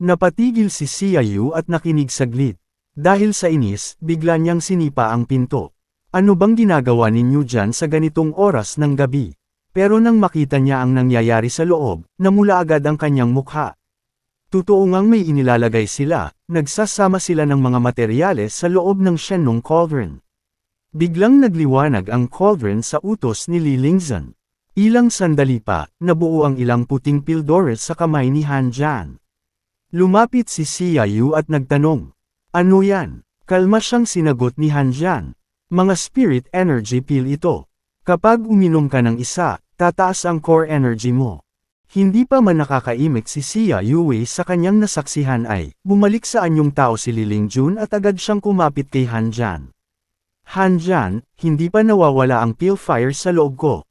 Napatigil si Xiaoyu at nakinig saglit. Dahil sa inis, bigla niyang sinipa ang pinto. Ano bang ginagawa ninyo dyan sa ganitong oras ng gabi? Pero nang makita niya ang nangyayari sa loob, namula agad ang kanyang mukha. Totoo ngang may inilalagay sila, nagsasama sila ng mga materyales sa loob ng Shenong Cauldron. Biglang nagliwanag ang cauldron sa utos ni Li Lingzhen. Ilang sandali pa, nabuo ang ilang puting pildores sa kamay ni Han Jian. Lumapit si Xia Yu at nagtanong, Ano yan? Kalma siyang sinagot ni Han Jian. Mga spirit energy pill ito. Kapag uminom ka ng isa, tataas ang core energy mo. Hindi pa man nakakaimik si Xia Yue sa kanyang nasaksihan ay, bumalik sa anyong tao si Liling Jun at agad siyang kumapit kay Han Jian. Han Jian, hindi pa nawawala ang pill fire sa loob ko.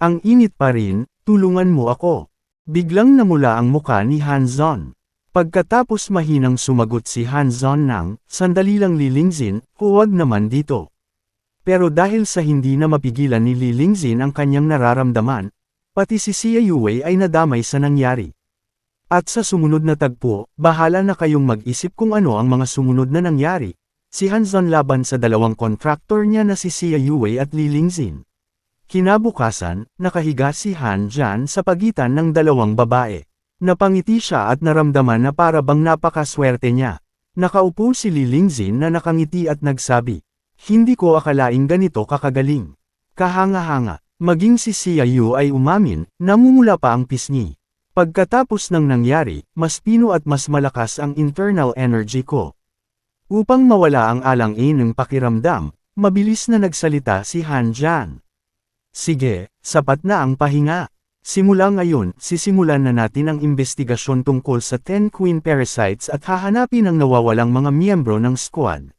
Ang init pa rin, tulungan mo ako. Biglang namula ang muka ni Han Zon. Pagkatapos mahinang sumagot si Han Zon ng, sandali lang Lilingzin, huwag naman dito. Pero dahil sa hindi na mapigilan ni Lilingzin ang kanyang nararamdaman, pati si Xia Yue ay nadamay sa nangyari. At sa sumunod na tagpo, bahala na kayong mag-isip kung ano ang mga sumunod na nangyari. Si Han Zon laban sa dalawang kontraktor niya na si Xia Yue at Lilingzin. Kinabukasan, nakahiga si Han Jian sa pagitan ng dalawang babae. Napangiti siya at naramdaman na para bang napakaswerte niya. Nakaupo si Li Lingzin na nakangiti at nagsabi, Hindi ko akalaing ganito kakagaling. Kahanga-hanga, maging si Xia Yu ay umamin, namumula pa ang pisngi. Pagkatapos ng nangyari, mas pino at mas malakas ang internal energy ko. Upang mawala ang alang-in ng pakiramdam, mabilis na nagsalita si Han Jian. Sige, sapat na ang pahinga. Simula ngayon, sisimulan na natin ang investigasyon tungkol sa 10 queen parasites at hahanapin ang nawawalang mga miyembro ng squad.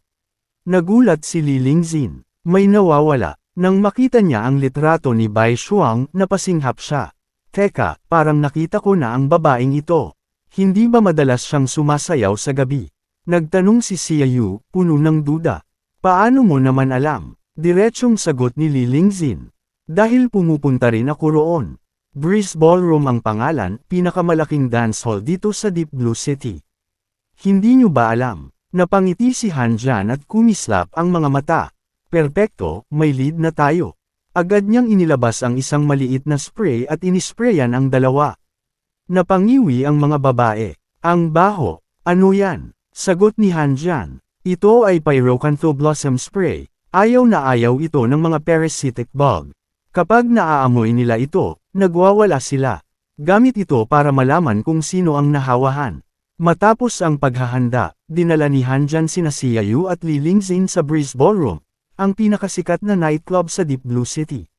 Nagulat si Li Lingzin. May nawawala. Nang makita niya ang litrato ni Bai Shuang, napasinghap siya. Teka, parang nakita ko na ang babaeng ito. Hindi ba madalas siyang sumasayaw sa gabi? Nagtanong si Xia Yu, puno ng duda. Paano mo naman alam? Diretsyong sagot ni Li Lingzin. Dahil pumupunta rin ako roon. Breeze Ballroom ang pangalan, pinakamalaking dance hall dito sa Deep Blue City. Hindi nyo ba alam? Napangiti si Han Jian at kumislap ang mga mata. Perpekto, may lead na tayo. Agad niyang inilabas ang isang maliit na spray at inisprayan ang dalawa. Napangiwi ang mga babae. Ang baho, ano yan? Sagot ni Han Jian. Ito ay Pyrocantho Blossom Spray. Ayaw na ayaw ito ng mga parasitic bug. Kapag naaamoy nila ito, Nagwawala sila. Gamit ito para malaman kung sino ang nahawahan. Matapos ang paghahanda, dinala ni Hanjan sina Xiaoyu at Li Lingzin sa Breeze Ballroom, ang pinakasikat na nightclub sa Deep Blue City.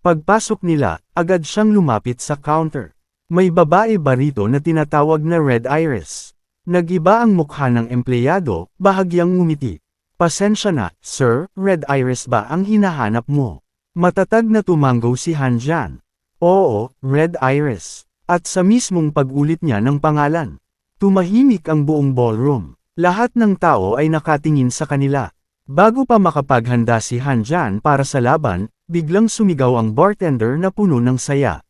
Pagpasok nila, agad siyang lumapit sa counter. May babae ba rito na tinatawag na Red Iris? Nagiba ang mukha ng empleyado, bahagyang ngumiti. Pasensya na, sir, Red Iris ba ang hinahanap mo? Matatag na tumanggo si Hanjan. Oo, Red Iris. At sa mismong pag-ulit niya ng pangalan. Tumahimik ang buong ballroom. Lahat ng tao ay nakatingin sa kanila. Bago pa makapaghanda si Han Jan para sa laban, biglang sumigaw ang bartender na puno ng saya.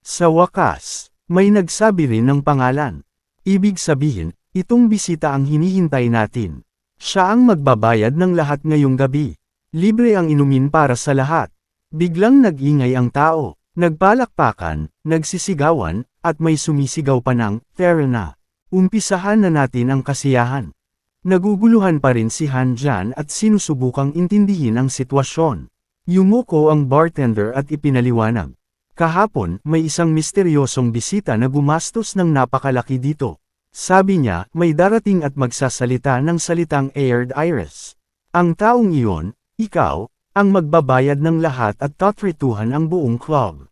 Sa wakas, may nagsabi rin ng pangalan. Ibig sabihin, itong bisita ang hinihintay natin. Siya ang magbabayad ng lahat ngayong gabi. Libre ang inumin para sa lahat. Biglang nag-ingay ang tao. Nagpalakpakan, nagsisigawan, at may sumisigaw pa ng, Tara na. Umpisahan na natin ang kasiyahan. Naguguluhan pa rin si Han Jan at sinusubukang intindihin ang sitwasyon. Yumuko ang bartender at ipinaliwanag. Kahapon, may isang misteryosong bisita na gumastos ng napakalaki dito. Sabi niya, may darating at magsasalita ng salitang aired iris. Ang taong iyon, ikaw, ang magbabayad ng lahat at tatrituhan ang buong club.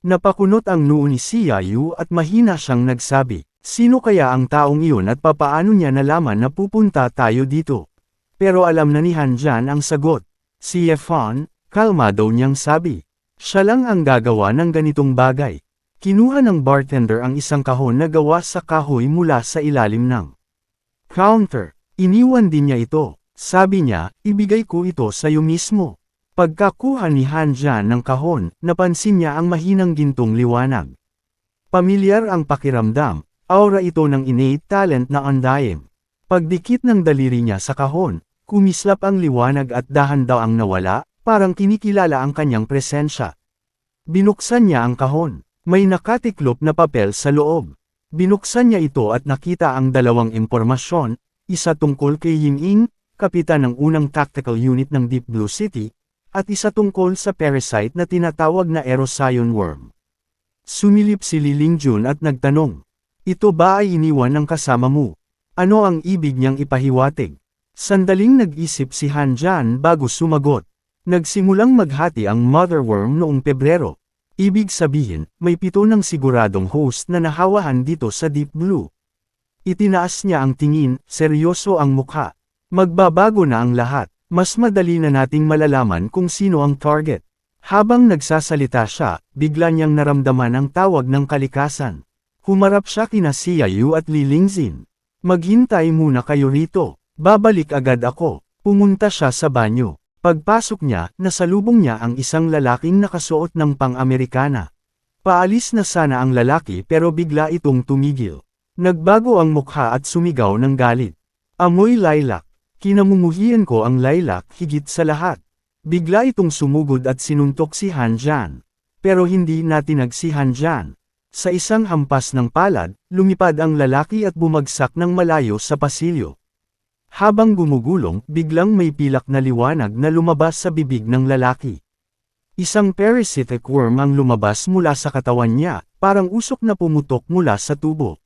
Napakunot ang noo ni Yu at mahina siyang nagsabi, sino kaya ang taong iyon at papaano niya nalaman na pupunta tayo dito? Pero alam na ni Han Jan ang sagot. Si Yefan, kalmado niyang sabi. Siya lang ang gagawa ng ganitong bagay. Kinuha ng bartender ang isang kahon na gawa sa kahoy mula sa ilalim ng counter. Iniwan din niya ito. Sabi niya, ibigay ko ito sa iyo mismo. Pagkakuha ni Han Jian ng kahon, napansin niya ang mahinang gintong liwanag. Pamilyar ang pakiramdam, Aura ito ng innate talent na undying. Pagdikit ng daliri niya sa kahon, kumislap ang liwanag at dahan daw ang nawala, parang kinikilala ang kanyang presensya. Binuksan niya ang kahon. May nakatiklop na papel sa loob. Binuksan niya ito at nakita ang dalawang impormasyon, isa tungkol kay Ying-Ing, kapitan ng unang tactical unit ng Deep Blue City, at isa tungkol sa parasite na tinatawag na Erosian Worm. Sumilip si Liling Jun at nagtanong, Ito ba ay iniwan ng kasama mo? Ano ang ibig niyang ipahiwatig? Sandaling nag-isip si Han Jan bago sumagot. Nagsimulang maghati ang mother worm noong Pebrero. Ibig sabihin, may pito ng siguradong host na nahawahan dito sa Deep Blue. Itinaas niya ang tingin, seryoso ang mukha. Magbabago na ang lahat, mas madali na nating malalaman kung sino ang target. Habang nagsasalita siya, bigla niyang naramdaman ang tawag ng kalikasan. Humarap siya kina Yu at Li Lingzin. Maghintay muna kayo rito, babalik agad ako. Pumunta siya sa banyo. Pagpasok niya, nasalubong niya ang isang lalaking nakasuot ng pang-Amerikana. Paalis na sana ang lalaki pero bigla itong tumigil. Nagbago ang mukha at sumigaw ng galit. Amoy lilac. Kinamumuhian ko ang lilac higit sa lahat. Bigla itong sumugod at sinuntok si Han Jan. Pero hindi natinag si Han. Sa isang hampas ng palad, lumipad ang lalaki at bumagsak ng malayo sa pasilyo. Habang gumugulong, biglang may pilak na liwanag na lumabas sa bibig ng lalaki. Isang parasitic worm ang lumabas mula sa katawan niya, parang usok na pumutok mula sa tubo.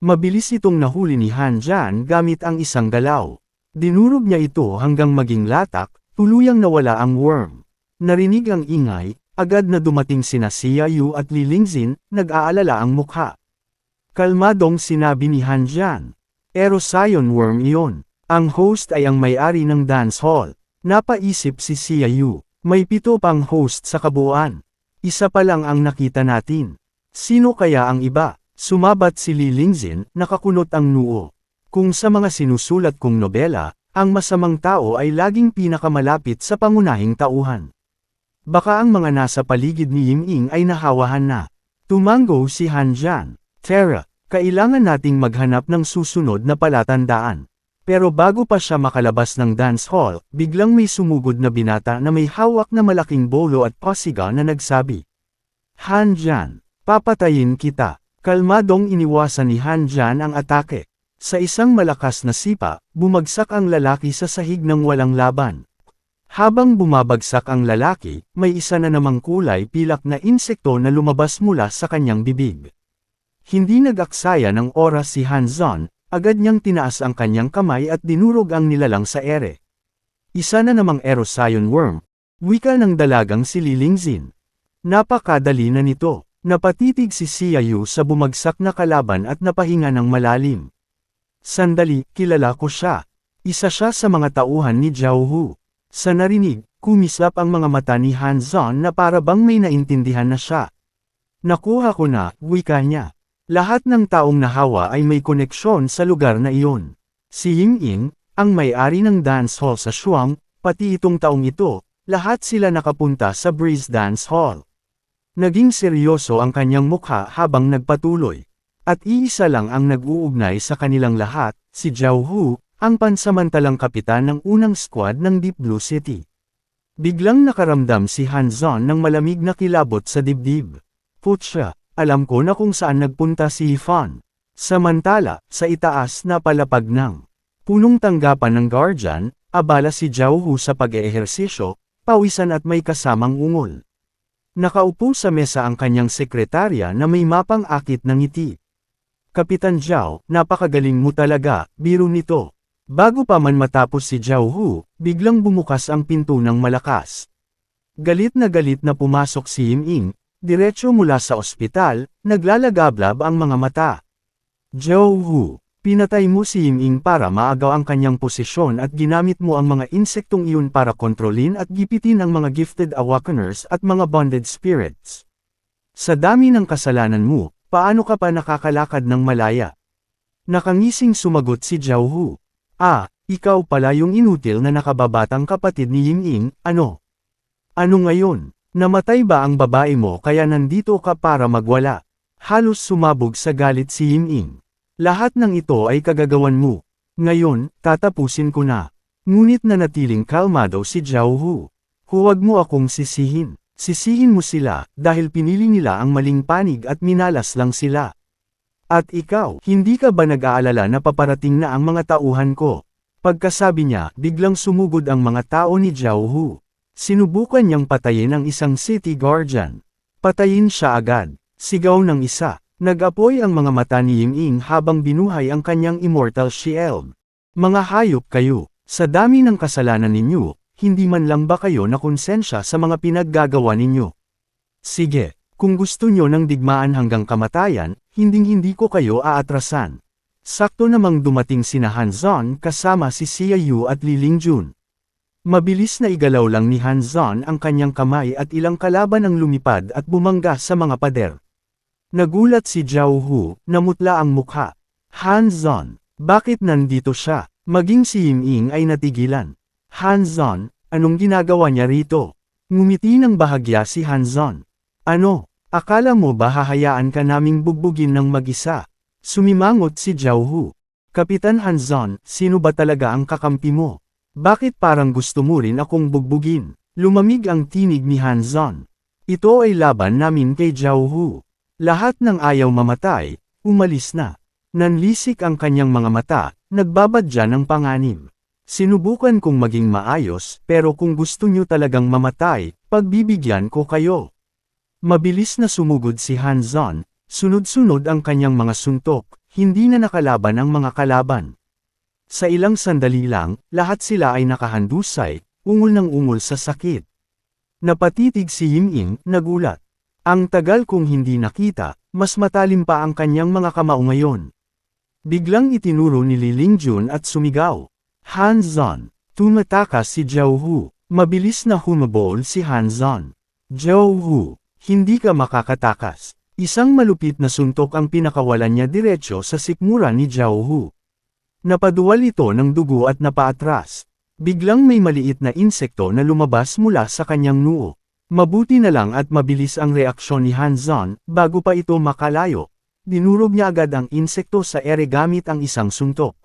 Mabilis itong nahuli ni Han Jan gamit ang isang galaw. Dinurog niya ito hanggang maging latak, tuluyang nawala ang worm. Narinig ang ingay, agad na dumating sina Yu at Li Lingzin, nag-aalala ang mukha. Kalmadong sinabi ni Han Jan. Erosian worm iyon. Ang host ay ang may-ari ng dance hall. Napaisip si Yu. May pito pang host sa kabuuan. Isa pa lang ang nakita natin. Sino kaya ang iba? Sumabat si Li Lingzin, nakakunot ang noo. Kung sa mga sinusulat kong nobela, ang masamang tao ay laging pinakamalapit sa pangunahing tauhan. Baka ang mga nasa paligid ni Ying-Ing ay nahawahan na. Tumango si Han Jan. Tara, kailangan nating maghanap ng susunod na palatandaan. Pero bago pa siya makalabas ng dance hall, biglang may sumugod na binata na may hawak na malaking bolo at pasiga na nagsabi. Han Jan, papatayin kita. Kalmadong iniwasan ni Han Jan ang atake. Sa isang malakas na sipa, bumagsak ang lalaki sa sahig ng walang laban. Habang bumabagsak ang lalaki, may isa na namang kulay pilak na insekto na lumabas mula sa kanyang bibig. Hindi nag-aksaya ng oras si Han Zon, agad niyang tinaas ang kanyang kamay at dinurog ang nilalang sa ere. Isa na namang Erosian worm, wika ng dalagang si Lilingzin. Napakadali na nito, napatitig si Sia Yu sa bumagsak na kalaban at napahinga ng malalim. Sandali, kilala ko siya. Isa siya sa mga tauhan ni Zhao Hu. Sa narinig, kumislap ang mga mata ni Han Zon na para bang may naintindihan na siya. Nakuha ko na, wika niya. Lahat ng taong nahawa ay may koneksyon sa lugar na iyon. Si Ying Ying, ang may-ari ng dance hall sa Shuang, pati itong taong ito, lahat sila nakapunta sa Breeze Dance Hall. Naging seryoso ang kanyang mukha habang nagpatuloy. At iisa lang ang nag-uugnay sa kanilang lahat, si Zhao Hu, ang pansamantalang kapitan ng unang squad ng Deep Blue City. Biglang nakaramdam si Han Zon ng malamig na kilabot sa dibdib. Putsya, alam ko na kung saan nagpunta si Ifan. Samantala, sa itaas na palapag ng punong tanggapan ng guardian, abala si Zhao Hu sa pag-eehersisyo, pawisan at may kasamang ungol. Nakaupo sa mesa ang kanyang sekretarya na may mapang akit ng ngiti. Kapitan Zhao, napakagaling mo talaga, biro nito. Bago pa man matapos si Zhao Hu, biglang bumukas ang pinto ng malakas. Galit na galit na pumasok si Yim Ying, diretso mula sa ospital, naglalagablab ang mga mata. Zhao Hu, pinatay mo si Yim Ying para maagaw ang kanyang posisyon at ginamit mo ang mga insektong iyon para kontrolin at gipitin ang mga gifted awakeners at mga bonded spirits. Sa dami ng kasalanan mo, Paano ka pa nakakalakad ng malaya? Nakangising sumagot si Zhao Hu. Ah, ikaw pala yung inutil na nakababatang kapatid ni Ying Ying, ano? Ano ngayon? Namatay ba ang babae mo kaya nandito ka para magwala? Halos sumabog sa galit si Yiming. Lahat ng ito ay kagagawan mo. Ngayon, tatapusin ko na. Ngunit nanatiling kalmado si Zhao Hu. Huwag mo akong sisihin. Sisihin mo sila, dahil pinili nila ang maling panig at minalas lang sila. At ikaw, hindi ka ba nag-aalala na paparating na ang mga tauhan ko? Pagkasabi niya, biglang sumugod ang mga tao ni Zhao Hu. Sinubukan niyang patayin ang isang city guardian. Patayin siya agad. Sigaw ng isa. Nag-apoy ang mga mata ni Ying habang binuhay ang kanyang immortal shield. Mga hayop kayo, sa dami ng kasalanan ninyo, hindi man lang ba kayo na konsensya sa mga pinaggagawa ninyo? Sige, kung gusto nyo ng digmaan hanggang kamatayan, hinding-hindi ko kayo aatrasan. Sakto namang dumating sina Han Zon kasama si Xia Yu at Li Lingjun. Mabilis na igalaw lang ni Han Zon ang kanyang kamay at ilang kalaban ang lumipad at bumangga sa mga pader. Nagulat si Zhao Hu, namutla ang mukha. Han Zon, bakit nandito siya? Maging si Yiming ay natigilan. Han Zon, anong ginagawa niya rito? Ngumiti ng bahagya si Han Zon. Ano, akala mo ba hahayaan ka naming bugbugin ng mag-isa? Sumimangot si Zhao Hu. Kapitan Han Zon, sino ba talaga ang kakampi mo? Bakit parang gusto mo rin akong bugbugin? Lumamig ang tinig ni Han Zon. Ito ay laban namin kay Zhao Hu. Lahat ng ayaw mamatay, umalis na. Nanlisik ang kanyang mga mata, nagbabadya ng panganib. Sinubukan kong maging maayos, pero kung gusto nyo talagang mamatay, pagbibigyan ko kayo. Mabilis na sumugod si Han Zon, sunod-sunod ang kanyang mga suntok, hindi na nakalaban ang mga kalaban. Sa ilang sandali lang, lahat sila ay nakahandusay, ungol ng ungol sa sakit. Napatitig si Yiming, nagulat. Ang tagal kong hindi nakita, mas matalim pa ang kanyang mga kamao ngayon. Biglang itinuro ni Li Lingjun at sumigaw. Han Zon. Tumatakas si Hu. Mabilis na humabol si Han Zon. Zhao Hu. Hindi ka makakatakas. Isang malupit na suntok ang pinakawalan niya diretsyo sa sikmura ni Hu. Napaduwal ito ng dugo at napaatras. Biglang may maliit na insekto na lumabas mula sa kanyang noo. Mabuti na lang at mabilis ang reaksyon ni Han Zon, bago pa ito makalayo, Dinurog niya agad ang insekto sa ere gamit ang isang suntok.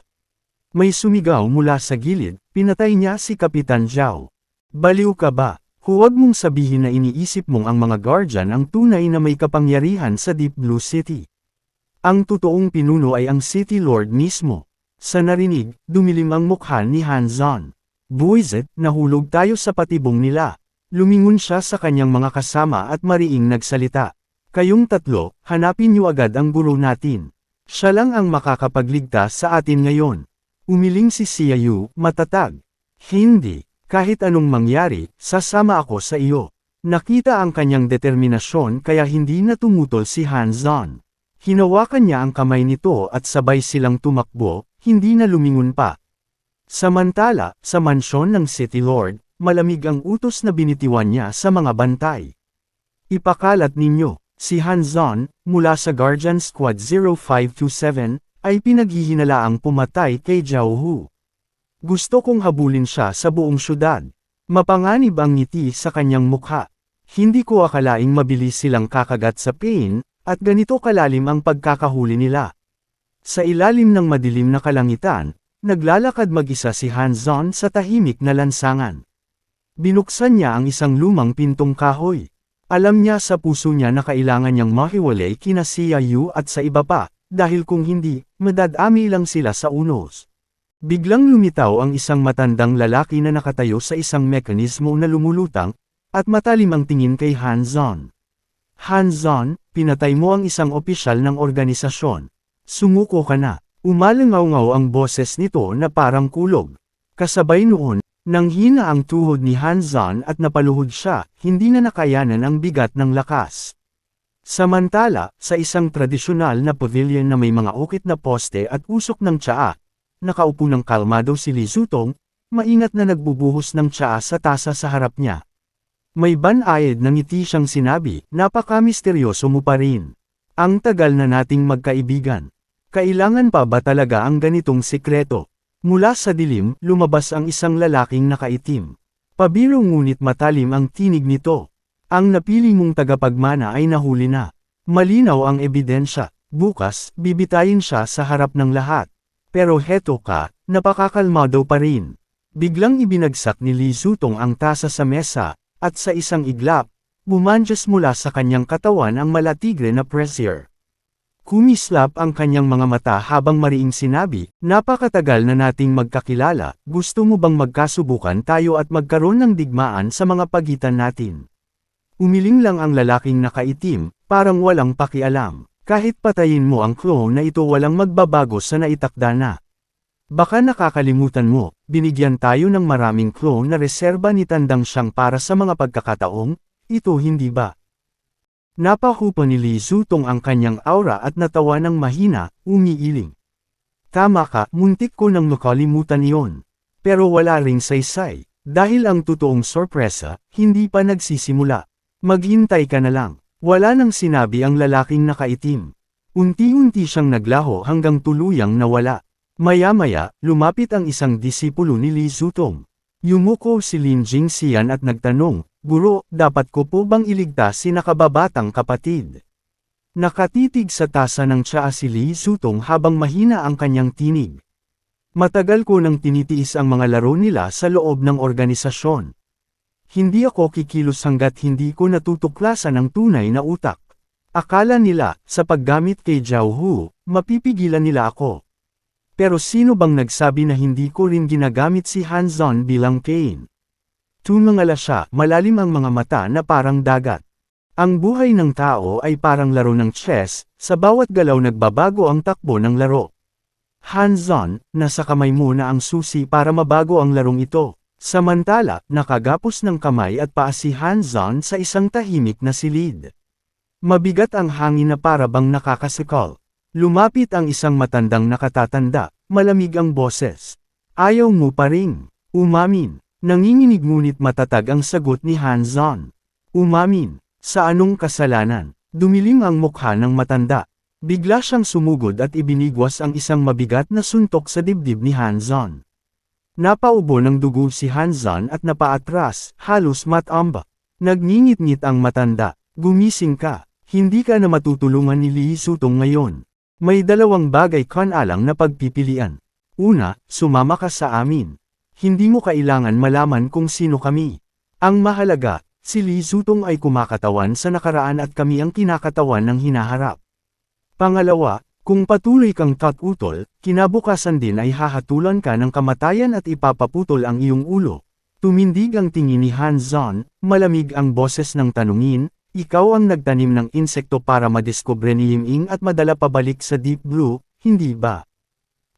May sumigaw mula sa gilid, pinatay niya si Kapitan Zhao. Baliw ka ba? Huwag mong sabihin na iniisip mong ang mga guardian ang tunay na may kapangyarihan sa Deep Blue City. Ang totoong pinuno ay ang City Lord mismo. Sa narinig, dumilim ang mukha ni Han Zon. Buizet, nahulog tayo sa patibong nila. Lumingon siya sa kanyang mga kasama at mariing nagsalita. Kayong tatlo, hanapin niyo agad ang guro natin. Siya lang ang makakapagligtas sa atin ngayon. Umiling si Xiaoyu, matatag. Hindi, kahit anong mangyari, sasama ako sa iyo. Nakita ang kanyang determinasyon kaya hindi na tumutol si Han Zon. Hinawakan niya ang kamay nito at sabay silang tumakbo, hindi na lumingon pa. Samantala, sa mansyon ng City Lord, malamig ang utos na binitiwan niya sa mga bantay. Ipakalat ninyo, Si Han Zon, mula sa Guardian Squad 0527, ay pinaghihinalaang pumatay kay Zhao Hu. Gusto kong habulin siya sa buong syudad. Mapanganib ang ngiti sa kanyang mukha. Hindi ko akalaing mabilis silang kakagat sa pain, at ganito kalalim ang pagkakahuli nila. Sa ilalim ng madilim na kalangitan, naglalakad mag-isa si Han Zon sa tahimik na lansangan. Binuksan niya ang isang lumang pintong kahoy. Alam niya sa puso niya na kailangan niyang mahiwalay kina Yu at sa iba pa, dahil kung hindi, madadami lang sila sa unos. Biglang lumitaw ang isang matandang lalaki na nakatayo sa isang mekanismo na lumulutang, at matalim ang tingin kay Han Zon. Han Zon, pinatay mo ang isang opisyal ng organisasyon. Sumuko ka na. Umalangaw-ngaw ang boses nito na parang kulog. Kasabay noon, nang hina ang tuhod ni Hanzan at napaluhod siya, hindi na nakayanan ang bigat ng lakas. Samantala, sa isang tradisyonal na pavilion na may mga ukit na poste at usok ng tsaa, nakaupo ng kalmado si Li Zutong, maingat na nagbubuhos ng tsaa sa tasa sa harap niya. May banayad na ngiti siyang sinabi, napaka-misteryoso mo pa rin. Ang tagal na nating magkaibigan. Kailangan pa ba talaga ang ganitong sikreto? Mula sa dilim, lumabas ang isang lalaking nakaitim. Pabiro ngunit matalim ang tinig nito. Ang napili mong tagapagmana ay nahuli na. Malinaw ang ebidensya. Bukas, bibitayin siya sa harap ng lahat. Pero heto ka, napakakalmado pa rin. Biglang ibinagsak ni Li Zutong ang tasa sa mesa, at sa isang iglap, bumanjas mula sa kanyang katawan ang malatigre na pressure. Kumislap ang kanyang mga mata habang mariing sinabi, napakatagal na nating magkakilala, gusto mo bang magkasubukan tayo at magkaroon ng digmaan sa mga pagitan natin? Umiling lang ang lalaking nakaitim, parang walang pakialam. Kahit patayin mo ang clone na ito walang magbabago sa naitakda na. Baka nakakalimutan mo, binigyan tayo ng maraming clone na reserba ni Tandang siyang para sa mga pagkakataong, ito hindi ba? Napahupa ni Li Zutong ang kanyang aura at natawa ng mahina, umiiling. Tama ka, muntik ko nang makalimutan iyon. Pero wala ring saysay, dahil ang totoong sorpresa, hindi pa nagsisimula. Maghintay ka na lang. Wala nang sinabi ang lalaking nakaitim. Unti-unti siyang naglaho hanggang tuluyang nawala. Maya-maya, lumapit ang isang disipulo ni Li Zutong. Yumuko si Lin Jingxian at nagtanong, Guro, dapat ko po bang iligtas si nakababatang kapatid? Nakatitig sa tasa ng tsaa si Li Zutong habang mahina ang kanyang tinig. Matagal ko nang tinitiis ang mga laro nila sa loob ng organisasyon. Hindi ako kikilos hanggat hindi ko natutuklasan ang tunay na utak. Akala nila, sa paggamit kay Zhao Hu, mapipigilan nila ako. Pero sino bang nagsabi na hindi ko rin ginagamit si Hanzon bilang Kane? Tumangala siya, malalim ang mga mata na parang dagat. Ang buhay ng tao ay parang laro ng chess, sa bawat galaw nagbabago ang takbo ng laro. Hanzon, nasa kamay mo na ang susi para mabago ang larong ito. Samantala, nakagapos ng kamay at paa si Hanzon sa isang tahimik na silid. Mabigat ang hangin na para bang nakakasikol. Lumapit ang isang matandang nakatatanda, malamig ang boses. Ayaw mo pa ring. Umamin. Nanginginig ngunit matatag ang sagot ni Hanzon. Umamin. Sa anong kasalanan? Dumiling ang mukha ng matanda. Bigla siyang sumugod at ibinigwas ang isang mabigat na suntok sa dibdib ni Hanzon. Napaubo ng dugo si Hanzan at napaatras, halos matamba. Nagngingit-ngit ang matanda, gumising ka, hindi ka na matutulungan ni Lee Sutong ngayon. May dalawang bagay kan alang na pagpipilian. Una, sumama ka sa amin. Hindi mo kailangan malaman kung sino kami. Ang mahalaga, si Lee Sutong ay kumakatawan sa nakaraan at kami ang kinakatawan ng hinaharap. Pangalawa, kung patuloy kang tatutol, kinabukasan din ay hahatulan ka ng kamatayan at ipapaputol ang iyong ulo. Tumindig ang tingin ni Hanzon, malamig ang boses ng tanungin, ikaw ang nagtanim ng insekto para madiskubre ni Yiming at madala pabalik sa Deep Blue, hindi ba?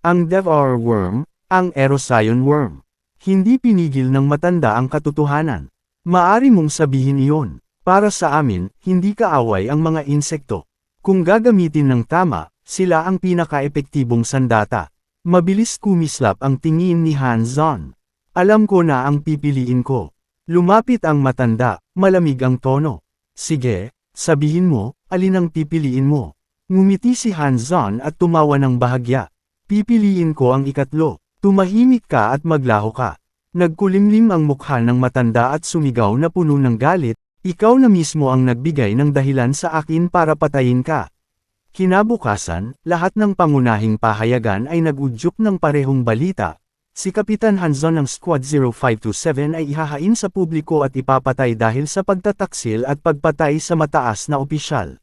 Ang Devour Worm, ang Erosian Worm. Hindi pinigil ng matanda ang katotohanan. Maari mong sabihin iyon. Para sa amin, hindi kaaway ang mga insekto. Kung gagamitin ng tama, sila ang pinaka-epektibong sandata. Mabilis kumislap ang tingin ni Hanzon. Alam ko na ang pipiliin ko. Lumapit ang matanda, malamig ang tono. Sige, sabihin mo, alin ang pipiliin mo. Ngumiti si Hanzon at tumawa ng bahagya. Pipiliin ko ang ikatlo. Tumahimik ka at maglaho ka. Nagkulimlim ang mukha ng matanda at sumigaw na puno ng galit, ikaw na mismo ang nagbigay ng dahilan sa akin para patayin ka. Kinabukasan, lahat ng pangunahing pahayagan ay nagudyok ng parehong balita. Si Kapitan Hanzon ng Squad 0527 ay ihahain sa publiko at ipapatay dahil sa pagtataksil at pagpatay sa mataas na opisyal.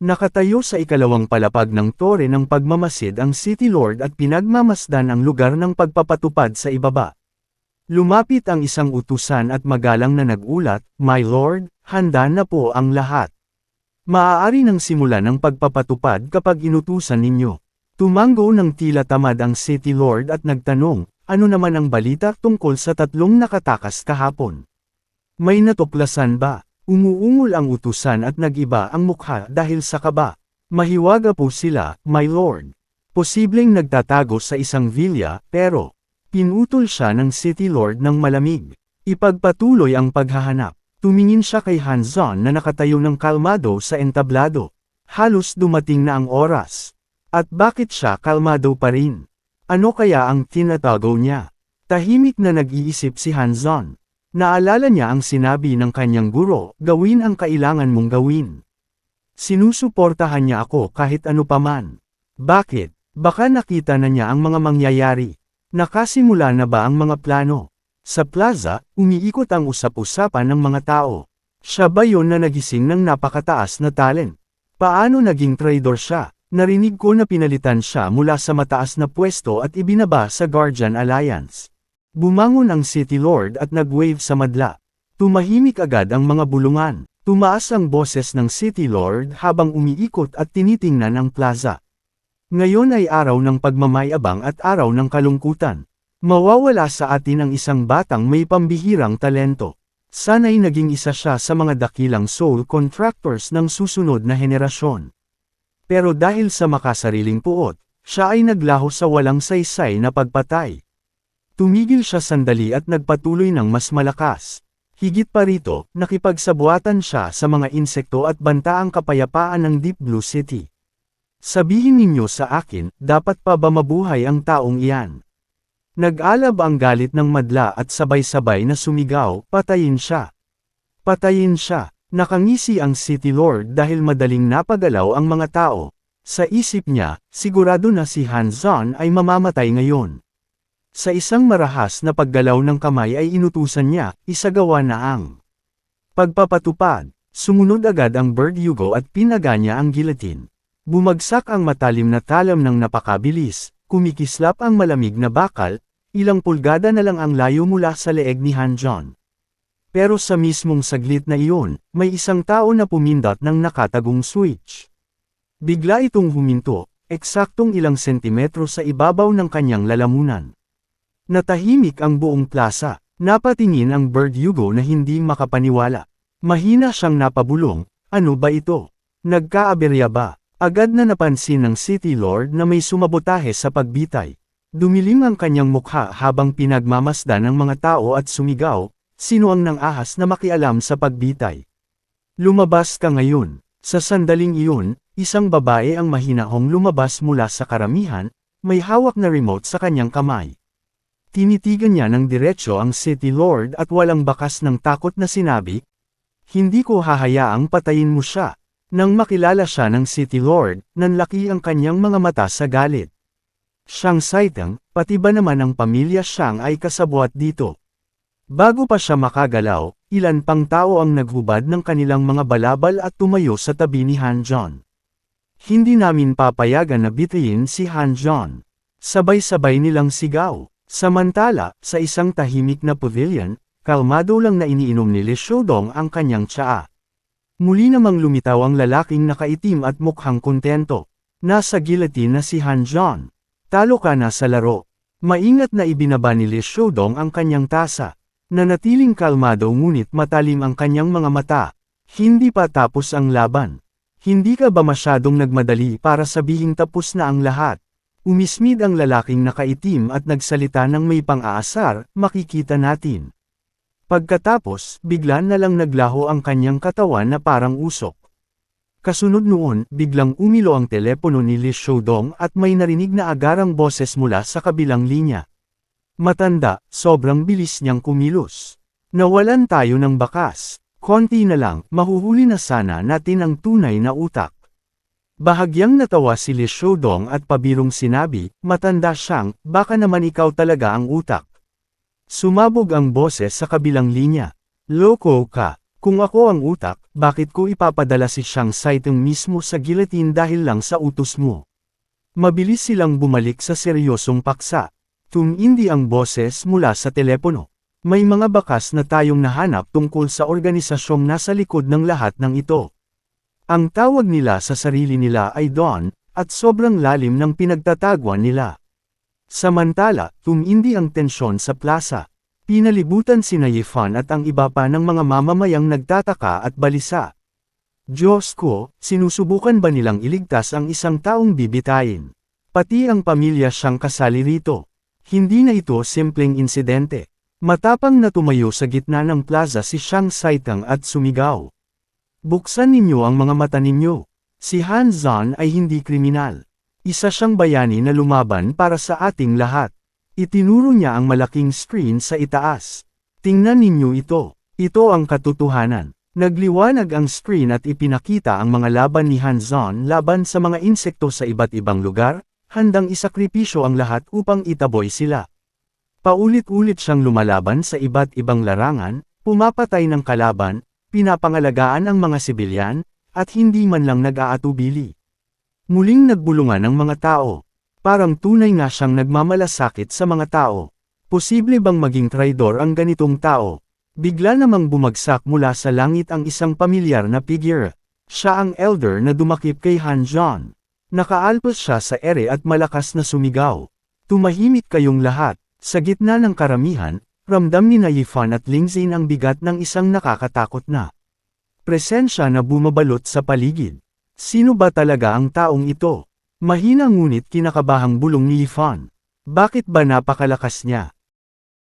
Nakatayo sa ikalawang palapag ng tore ng pagmamasid ang City Lord at pinagmamasdan ang lugar ng pagpapatupad sa ibaba. Lumapit ang isang utusan at magalang na nagulat, My Lord, handa na po ang lahat. Maaari nang simulan ang pagpapatupad kapag inutusan ninyo. Tumanggo ng tila tamad ang City Lord at nagtanong, ano naman ang balita tungkol sa tatlong nakatakas kahapon? May natuklasan ba? Umuungol ang utusan at nagiba ang mukha dahil sa kaba. Mahiwaga po sila, my lord. Posibleng nagtatago sa isang villa, pero, pinutol siya ng City Lord ng malamig. Ipagpatuloy ang paghahanap. Tumingin siya kay Hanzon na nakatayo ng kalmado sa entablado. Halos dumating na ang oras. At bakit siya kalmado pa rin? Ano kaya ang tinatago niya? Tahimik na nag-iisip si Hanzon. Naalala niya ang sinabi ng kanyang guro, gawin ang kailangan mong gawin. Sinusuportahan niya ako kahit ano paman. Bakit? Baka nakita na niya ang mga mangyayari. Nakasimula na ba ang mga plano? Sa plaza, umiikot ang usap-usapan ng mga tao. Siya ba yon na nagising ng napakataas na talent? Paano naging trader siya? Narinig ko na pinalitan siya mula sa mataas na pwesto at ibinaba sa Guardian Alliance. Bumangon ang City Lord at nag-wave sa madla. Tumahimik agad ang mga bulungan. Tumaas ang boses ng City Lord habang umiikot at tinitingnan ang plaza. Ngayon ay araw ng pagmamayabang at araw ng kalungkutan. Mawawala sa atin ang isang batang may pambihirang talento. Sana'y naging isa siya sa mga dakilang soul contractors ng susunod na henerasyon. Pero dahil sa makasariling puot, siya ay naglaho sa walang saysay na pagpatay. Tumigil siya sandali at nagpatuloy ng mas malakas. Higit pa rito, nakipagsabuatan siya sa mga insekto at banta ang kapayapaan ng Deep Blue City. Sabihin ninyo sa akin, dapat pa ba mabuhay ang taong iyan? Nag-alab ang galit ng madla at sabay-sabay na sumigaw, patayin siya. Patayin siya. Nakangisi ang City Lord dahil madaling napagalaw ang mga tao. Sa isip niya, sigurado na si Hanzon ay mamamatay ngayon. Sa isang marahas na paggalaw ng kamay ay inutusan niya, isagawa na ang pagpapatupad. Sumunod agad ang bird yugo at pinaga niya ang guillotine. Bumagsak ang matalim na talam ng napakabilis, kumikislap ang malamig na bakal, ilang pulgada na lang ang layo mula sa leeg ni Han John. Pero sa mismong saglit na iyon, may isang tao na pumindot ng nakatagong switch. Bigla itong huminto, eksaktong ilang sentimetro sa ibabaw ng kanyang lalamunan. Natahimik ang buong plaza, napatingin ang bird yugo na hindi makapaniwala. Mahina siyang napabulong, ano ba ito? Nagkaaberya ba? Agad na napansin ng City Lord na may sumabotahe sa pagbitay. Dumilim ang kanyang mukha habang pinagmamasdan ng mga tao at sumigaw, sino ang nang ahas na makialam sa pagbitay. Lumabas ka ngayon. Sa sandaling iyon, isang babae ang mahinahong lumabas mula sa karamihan, may hawak na remote sa kanyang kamay. Tinitigan niya ng diretsyo ang City Lord at walang bakas ng takot na sinabi, Hindi ko hahayaang patayin mo siya. Nang makilala siya ng City Lord, nanlaki ang kanyang mga mata sa galit. Siyang Saitang, pati ba naman ang pamilya siyang ay kasabwat dito. Bago pa siya makagalaw, ilan pang tao ang naghubad ng kanilang mga balabal at tumayo sa tabi ni Han John. Hindi namin papayagan na bitayin si Han John. Sabay-sabay nilang sigaw. Samantala, sa isang tahimik na pavilion, kalmado lang na iniinom ni Li Shodong ang kanyang tsaa. Muli namang lumitaw ang lalaking nakaitim at mukhang kontento. Nasa guillotine na si Han John. Talo ka na sa laro. Maingat na ibinaba ni Li Shodong ang kanyang tasa. Nanatiling kalmado ngunit matalim ang kanyang mga mata. Hindi pa tapos ang laban. Hindi ka ba masyadong nagmadali para sabihing tapos na ang lahat? Umismid ang lalaking nakaitim at nagsalita ng may pang-aasar, makikita natin. Pagkatapos, bigla na lang naglaho ang kanyang katawan na parang usok. Kasunod noon, biglang umilo ang telepono ni Li Shodong at may narinig na agarang boses mula sa kabilang linya. Matanda, sobrang bilis niyang kumilos. Nawalan tayo ng bakas. Konti na lang, mahuhuli na sana natin ang tunay na utak. Bahagyang natawa si Li Shodong at pabirong sinabi, matanda siyang, baka naman ikaw talaga ang utak. Sumabog ang boses sa kabilang linya. Loko ka. Kung ako ang utak, bakit ko ipapadala si Shang Saiteng mismo sa guillotine dahil lang sa utos mo? Mabilis silang bumalik sa seryosong paksa. Tumindi ang boses mula sa telepono. May mga bakas na tayong nahanap tungkol sa organisasyong nasa likod ng lahat ng ito. Ang tawag nila sa sarili nila ay Dawn, at sobrang lalim ng pinagtatagwan nila. Samantala, tumindi ang tensyon sa plaza. Pinalibutan si Yifan at ang iba pa ng mga mamamayang nagtataka at balisa. Diyos ko, sinusubukan ba nilang iligtas ang isang taong bibitayin? Pati ang pamilya siyang kasali rito. Hindi na ito simpleng insidente. Matapang na tumayo sa gitna ng plaza si Shang Saitang at sumigaw. Buksan ninyo ang mga mata ninyo. Si Han Zan ay hindi kriminal. Isa siyang bayani na lumaban para sa ating lahat. Itinuro niya ang malaking screen sa itaas. Tingnan ninyo ito. Ito ang katotohanan. Nagliwanag ang screen at ipinakita ang mga laban ni Hanzon laban sa mga insekto sa iba't ibang lugar, handang isakripisyo ang lahat upang itaboy sila. Paulit-ulit siyang lumalaban sa iba't ibang larangan, pumapatay ng kalaban, pinapangalagaan ang mga sibilyan, at hindi man lang nag-aatubili. Muling nagbulungan ang mga tao. Parang tunay nga siyang nagmamalasakit sa mga tao. Posible bang maging traidor ang ganitong tao? Bigla namang bumagsak mula sa langit ang isang pamilyar na figure. Siya ang elder na dumakip kay Han John. Nakaalpos siya sa ere at malakas na sumigaw. Tumahimik kayong lahat. Sa gitna ng karamihan, ramdam ni Naifan at Lingzin ang bigat ng isang nakakatakot na presensya na bumabalot sa paligid. Sino ba talaga ang taong ito? Mahina ngunit kinakabahang bulong ni Yifan. Bakit ba napakalakas niya?